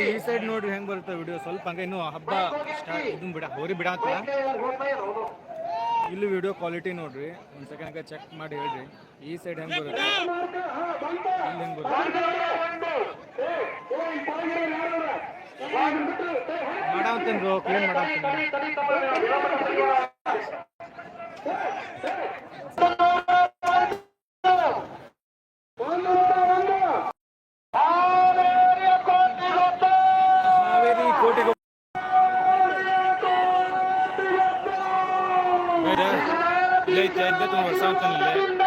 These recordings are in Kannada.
ಈ ಸೈಡ್ ನೋಡ್ರಿ ಹೆಂಗ್ ಬರುತ್ತೆ ವಿಡಿಯೋ ಸ್ವಲ್ಪ ಹಂಗೆ ಇನ್ನು ಹಬ್ಬ ಇದು ಬಿಡ ಹೋರಿ ಬಿಡ ಇಲ್ಲಿ ವಿಡಿಯೋ ಕ್ವಾಲಿಟಿ ನೋಡ್ರಿ ಒಂದ್ ಸೆಕೆಂಡ್ ಚೆಕ್ ಮಾಡಿ ಹೇಳ್ರಿ ಈ ಸೈಡ್ ಹೆಂಗ್ ಬರುತ್ತೆ ಇಲ್ಲಿ ಹೆಂಗ್ ಬರುತ್ತೆ ಮಾಡಂತೀನಿ ಕ್ಲೀನ್ ಮಾಡಂತೀನಿ ليت أدتهم ورسامة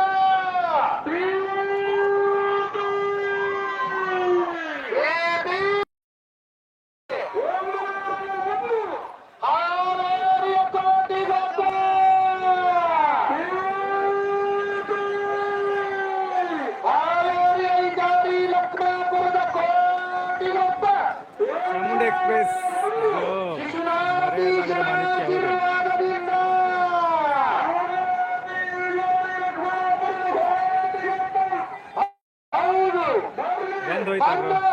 বন্ধ হইতে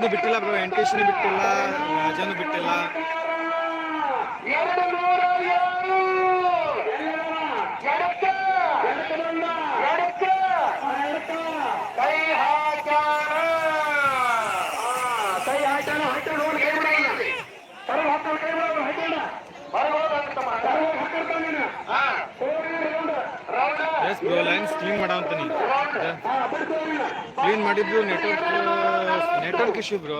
ಇನ್ನು ಬಿಟ್ಟಿಲ್ಲ ಬ್ರೋ ಬಿಟ್ಟಿಲ್ಲ. ರಾಜನು ಬಿಟ್ಟಿಲ್ಲ. ಕೈ ಕೈ ಸ್ಲೋ ಲೈನ್ಸ್ ಕ್ಲೀನ್ ಮಾಡೋ ಕ್ಲೀನ್ ಮಾಡಿದ್ರು network network issue bro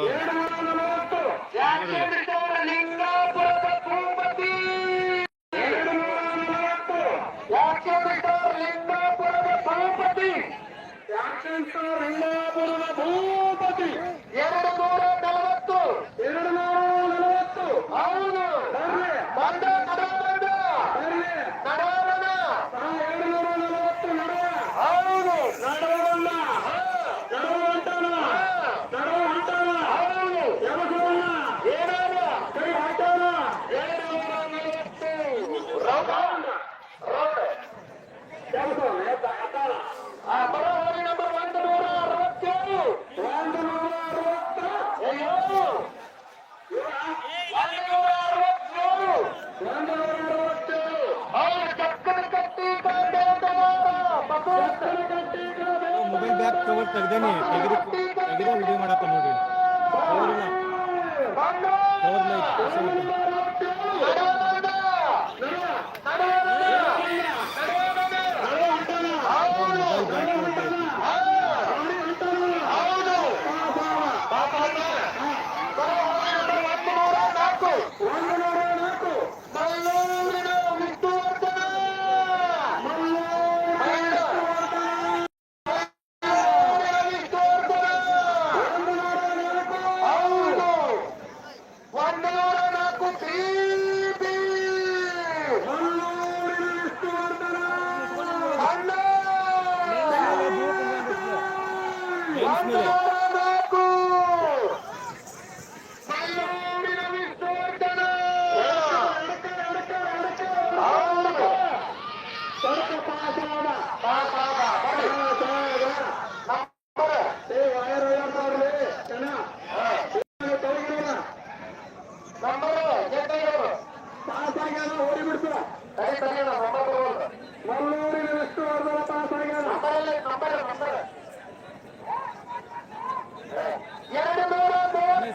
i don't make.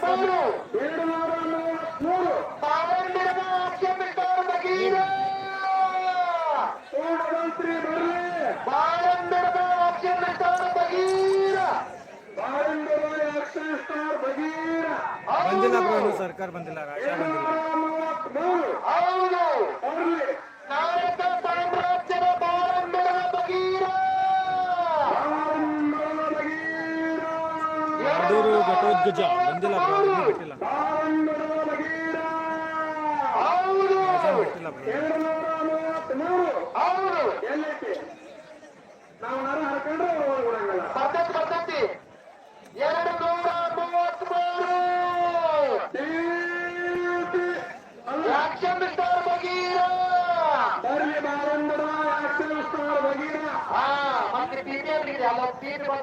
మూడు ఏడు మూడు మంత్రి ಬಂದಿಲ್ಲ ಸರ್ಕಾರ ಬಂದಿಲ್ಲ ರಾಜ ಬಂದಿಲ್ಲ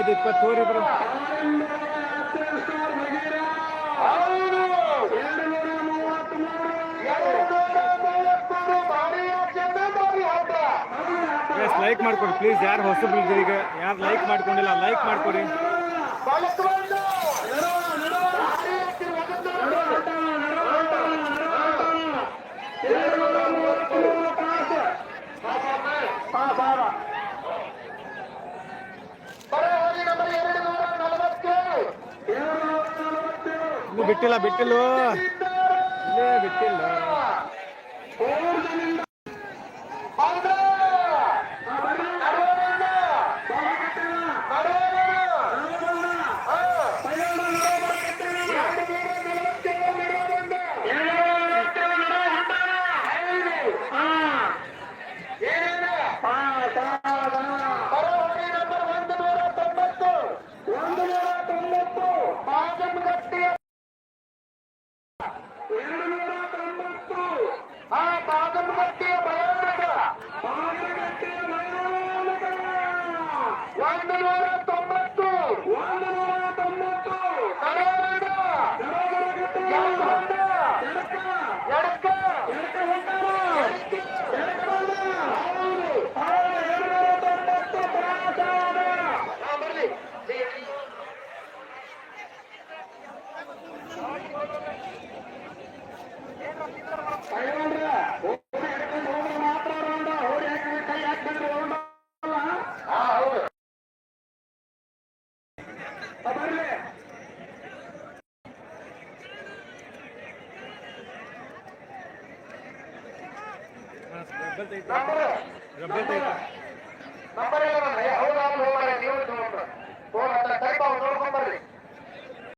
ಇದು ಇಪ್ಪತ್ತೂರು ಇದ್ರು ಎಸ್ ಲೈಕ್ ಮಾಡ್ಕೊಡಿ ಪ್ಲೀಸ್ ಯಾರು ಹೊಸಬ್ರಿದ್ದೀಗ ಯಾರು ಲೈಕ್ ಮಾಡ್ಕೊಂಡಿಲ್ಲ ಲೈಕ್ ಮಾಡ್ಕೊಡಿ ಬಿಟ್ಟಿಲ್ಲ ಬಿಟ್ಟಿಲ್ಲ. ಇಲ್ಲೇ ಬಿಟ್ಟಿಲ್ಲ. ನಂಬರ್ ಇಲ್ಲ ಹೌದಾ ಹೋಗ್ಬಾರ ನೀವು ನೋಡ್ರಿ ನೋಡ್ಕೊಂಡ್ಬರ್ರಿ